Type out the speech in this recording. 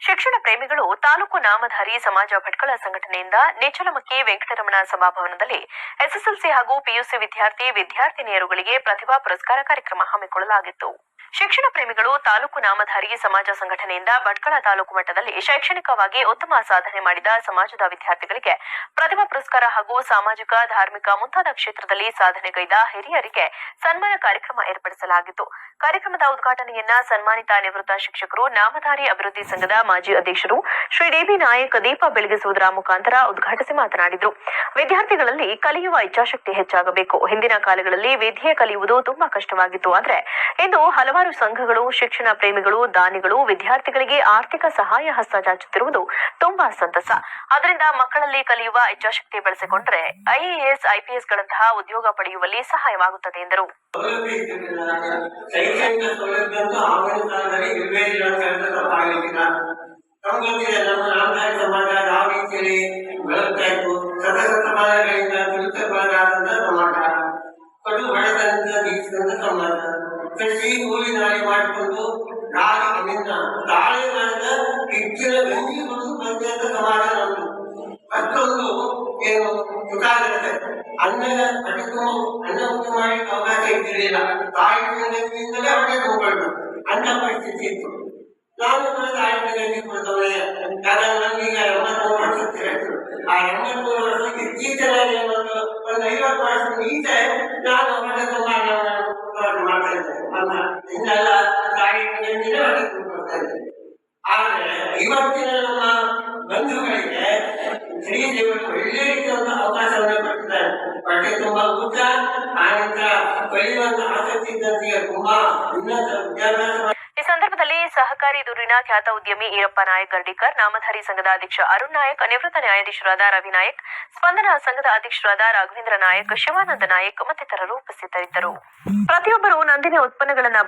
ಶಿಕ್ಷಣ ಪ್ರೇಮಿಗಳು ತಾಲೂಕು ನಾಮಧಾರಿ ಸಮಾಜ ಭಟ್ಕಳ ಸಂಘಟನೆಯಿಂದ ನೇಚಲಮಕ್ಕಿ ವೆಂಕಟರಮಣ ಸಭಾಭವನದಲ್ಲಿ ಎಸ್ಎಸ್ಎಲ್ಸಿ ಹಾಗೂ ಪಿಯುಸಿ ವಿದ್ಯಾರ್ಥಿ ವಿದ್ಯಾರ್ಥಿನಿಯರುಗಳಿಗೆ ಪ್ರತಿಭಾ ಪುರಸ್ಕಾರ ಕಾರ್ಯಕ್ರಮ ಹಮ್ಮಿಕೊಳ್ಳಲಾಗಿತ್ತು. ಶಿಕ್ಷಣ ಪ್ರೇಮಿಗಳು ತಾಲೂಕು ನಾಮಧಾರಿ ಸಮಾಜ ಸಂಘಟನೆಯಿಂದ ಭಟ್ಕಳ ತಾಲೂಕು ಮಟ್ಟದಲ್ಲಿ ಶೈಕ್ಷಣಿಕವಾಗಿ ಉತ್ತಮ ಸಾಧನೆ ಮಾಡಿದ ಸಮಾಜದ ವಿದ್ಯಾರ್ಥಿಗಳಿಗೆ ಪ್ರತಿಭಾ ಪುರಸ್ಕಾರ ಹಾಗೂ ಸಾಮಾಜಿಕ, ಧಾರ್ಮಿಕ ಮುಂತಾದ ಕ್ಷೇತ್ರದಲ್ಲಿ ಸಾಧನೆಗೈದ ಹಿರಿಯರಿಗೆ ಸನ್ಮಾನ ಕಾರ್ಯಕ್ರಮ ಏರ್ಪಡಿಸಲಾಗಿತ್ತು. ಕಾರ್ಯಕ್ರಮದ ಉದ್ಘಾಟನೆಯನ್ನ ಸನ್ಮಾನಿತ ನಿವೃತ್ತ ಶಿಕ್ಷಕರು, ನಾಮಧಾರಿ ಅಭಿವೃದ್ಧಿ ಸಂಘದ ಮಾಜಿ ಅಧ್ಯಕ್ಷರು ಶ್ರೀ ಡಿಬಿ ನಾಯಕ್ ದೀಪ ಬೆಳಗಿಸುವುದರ ಮುಖಾಂತರ ಉದ್ಘಾಟಿಸಿ ಮಾತನಾಡಿದರು. ವಿದ್ಯಾರ್ಥಿಗಳಲ್ಲಿ ಕಲಿಯುವ ಇಚ್ಛಾಶಕ್ತಿ ಹೆಚ್ಚಾಗಬೇಕು. ಹಿಂದಿನ ಕಾಲಗಳಲ್ಲಿ ವಿದ್ಯೆ ಕಲಿಯುವುದು ತುಂಬಾ ಕಷ್ಟವಾಗಿತ್ತು. ಆದರೆ ಇಂದು ಹಲವಾರು ಸಂಘಗಳು, ಶಿಕ್ಷಣ ಪ್ರೇಮಿಗಳು, ದಾನಿಗಳು, ವಿದ್ಯಾರ್ಥಿಗಳಿಗೆ ಆರ್ಥಿಕ ಸಹಾಯ ಹಸ್ತ ಚಾಚುತ್ತಿರುವುದು ತುಂಬಾ ಸಂತಸ. ಅದರಿಂದ ಮಕ್ಕಳಲ್ಲಿ ಕಲಿಯುವ ಇಚ್ಛಾಶಕ್ತಿ ಬೆಳೆಸಿಕೊಂಡರೆ ಐಎಎಸ್ ಐಪಿಎಸ್ಗಳಂತಹ ಉದ್ಯೋಗ ಪಡೆಯುವಲ್ಲಿ ಸಹಾಯವಾಗುತ್ತದೆ ಎಂದರು. ಸೌಲಭ್ಯ ಸಮಾಜ ಕೃಷಿ ಕೂಲಿ ನಾಲಿ ಮಾಡಿಕೊಂಡು ನಾಳೆ ಅಲ್ಲಿಂದ ತಾಳೆ ಮಾಡಿದ ಹೆಚ್ಚಿನ ಬೆಂಕಿ ಕುಡಿದು ಬಂದಂತ ಸಮಾಜ ನಮ್ದು ಮತ್ತೊಂದು ಏನು ಸುಖಾಗತ್ತೆ ಅನ್ನ ಅಡಿಗೂ ಅನ್ನ ಊಟ ಮಾಡಿ ಅವಕಾಶ ಇದ್ದಿರಲಿಲ್ಲ. ತಾಯಿ ತಂದೆಯಿಂದಲೇ ಹೊಟ್ಟೆ ಹೋಗ್ಬಾರ್ದು ಅನ್ನ ಪರಿಸ್ಥಿತಿ ಇತ್ತು. ನಾನು ಕೂಡ ತಾಯಿ ತಂದೆಗೆ ಕೊಡ್ತವಳೆ ಯಾಕಂದ್ರೆ ನನಗೀಗ ಆ ಎಂಬತ್ಮೂರು ವರ್ಷಕ್ಕೆ ಇತ್ತೀಚೆಗೆ ಒಂದು ಐವತ್ತು ವರ್ಷ ಈಚೆ ನಾನು ಅನ್ನ ಇನ್ನೆಲ್ಲ ತಾಯಿ ತಂದೆಯಿಂದಲೇ ಹೊಟ್ಟೆ ಆದ್ರೆ ಇವತ್ತಿನ ನಮ್ಮ ಬಂಧುಗಳಿಗೆ ಶ್ರೀದೇವರು ಒಳ್ಳೆ ರೀತಿಯಾದ ಅವಕಾಶವನ್ನು ಕೊಟ್ಟಿದ್ದಾರೆ. ಬಟ್ಟೆ ತುಂಬಾ ಊಟ ಆನಂತರ ಕಲಿಯುವಂತ ಆಸಕ್ತಿ ಇದ್ದಂತೆಯೇ ತುಂಬಾ ಉನ್ನತ ವಿದ್ಯಾಭ್ಯಾಸ ಈ ಸಂದರ್ಭದಲ್ಲಿ ಸಹಕಾರಿ ದೂರಿನ ಖ್ಯಾತ ಉದ್ಯಮಿ ಈರಪ್ಪ ನಾಯಕ್ ಗರ್ಡಿಕರ್, ನಾಮಧಾರಿ ಸಂಘದ ಅಧ್ಯಕ್ಷ ಅರುಣ್ ನಾಯಕ್ ನಿವೃತ್ತ ನ್ಯಾಯಾಧೀಶರಾದ ರವಿ ನಾಯಕ್, ಸ್ಪಂದನ ಸಂಘದ ಅಧ್ಯಕ್ಷರಾದ ರಾಘವೇಂದ್ರ ನಾಯಕ್, ಶಿವಾನಂದ ನಾಯಕ್ ಮತ್ತಿತರರು ಉಪಸ್ಥಿತರಿದ್ದರು. ಪ್ರತಿಯೊಬ್ಬರು ನಂದಿನಿ ಉತ್ಪನ್ನಗಳನ್ನ